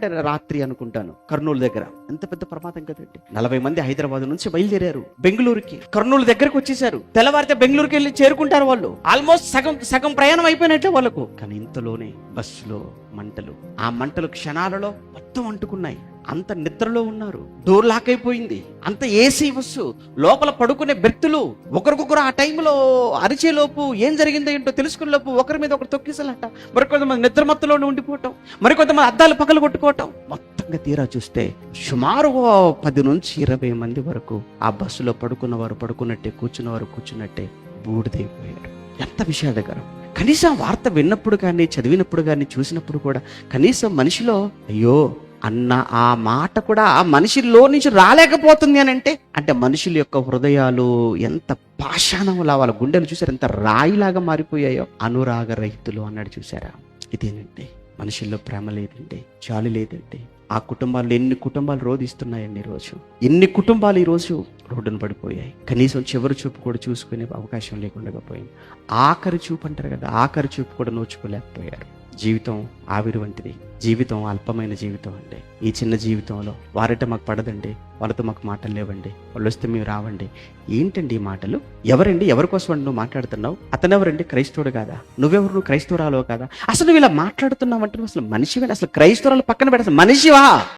రాత్రి అనుకుంటాను కర్నూలు దగ్గర. ఎంత పెద్ద ప్రమాదం కదండి. నలభై మంది హైదరాబాద్ నుంచి బయలుదేరారు. బెంగళూరుకి కర్నూలు దగ్గరకు వచ్చేసారు తెల్లవారితే బెంగళూరుకి వెళ్ళి చేరుకుంటారు వాళ్ళు. ఆల్మోస్ట్ సగం సగం ప్రయాణం అయిపోయినట్లే వాళ్ళకు. కానీ ఇంతలోనే బస్సులో మంటలు. ఆ మంటలు క్షణాలలో మొత్తం అంటుకున్నాయి. అంత నిద్రలో ఉన్నారు. డోర్ లాక్ అయిపోయింది అంత ఏసీ బస్సు లోపల పడుకునే వ్యక్తులు ఒకరికొకరు ఆ టైంలో అరిచేలోపు ఏం జరిగిందో ఏంటో తెలుసుకునే లోపు ఒకరి మీద ఒకరు తొక్కిసలట. మరికొంతమంది నిద్రమత్తులోనే ఉండిపోవటం. మరికొంతమంది అద్దాలు పగలు కొట్టుకోవటం. మొత్తంగా తీరా చూస్తే సుమారు ఓ పది నుంచి ఇరవై మంది వరకు ఆ బస్సులో పడుకున్న వారు పడుకున్నట్టే కూర్చున్న వారు కూర్చున్నట్టే బూడిదైపోయారు. ఎంత విషాదకరం. కనీసం వార్త విన్నప్పుడు కానీ చదివినప్పుడు కానీ చూసినప్పుడు కూడా కనీసం మనిషిలో అయ్యో అన్న ఆ మాట కూడా మనిషిలో నుంచి రాలేకపోతుంది అని అంటే అంటే మనుషుల యొక్క హృదయాలు ఎంత పాషాణంలా వాళ్ళ గుండెలు చూసారు ఎంత రాయిలాగా మారిపోయాయో అనురాగ రహితులు అన్నాడు చూసారా? ఇదేనండి మనుషుల్లో ప్రేమ లేదండి చాలు లేదండి ఆ కుటుంబాలు ఎన్ని కుటుంబాలు రోధిస్తున్నాయండి ఈరోజు. ఎన్ని కుటుంబాలు ఈరోజు రోడ్డున పడిపోయాయి. కనీసం చివరి చూపు కూడా చూసుకునే అవకాశం లేకుండా పోయింది. ఆఖరి చూపు అంటారు కదా ఆఖరి చూపు కూడా నోచుకోలేకపోయారు. జీవితం ఆవిరి వంటిది. జీవితం అల్పమైన జీవితం అండి. ఈ చిన్న జీవితంలో వారంటే మాకు పడదండి వాళ్ళతో మాకు మాటలు లేవండి. వాళ్ళు వస్తే మేము రావండి. ఏంటండి ఈ మాటలు? ఎవరండి? ఎవరి కోసం నువ్వు మాట్లాడుతున్నావు? అతనెవరండి? క్రైస్తవుడు కాదా? నువ్వెవరు? నువ్వు క్రైస్తవురాలో కాదా? అసలు నువ్వు ఇలా మాట్లాడుతున్నావు అంటే అసలు మనిషివే అసలు క్రైస్తవురాలు పక్కన పెడతా మనిషివా?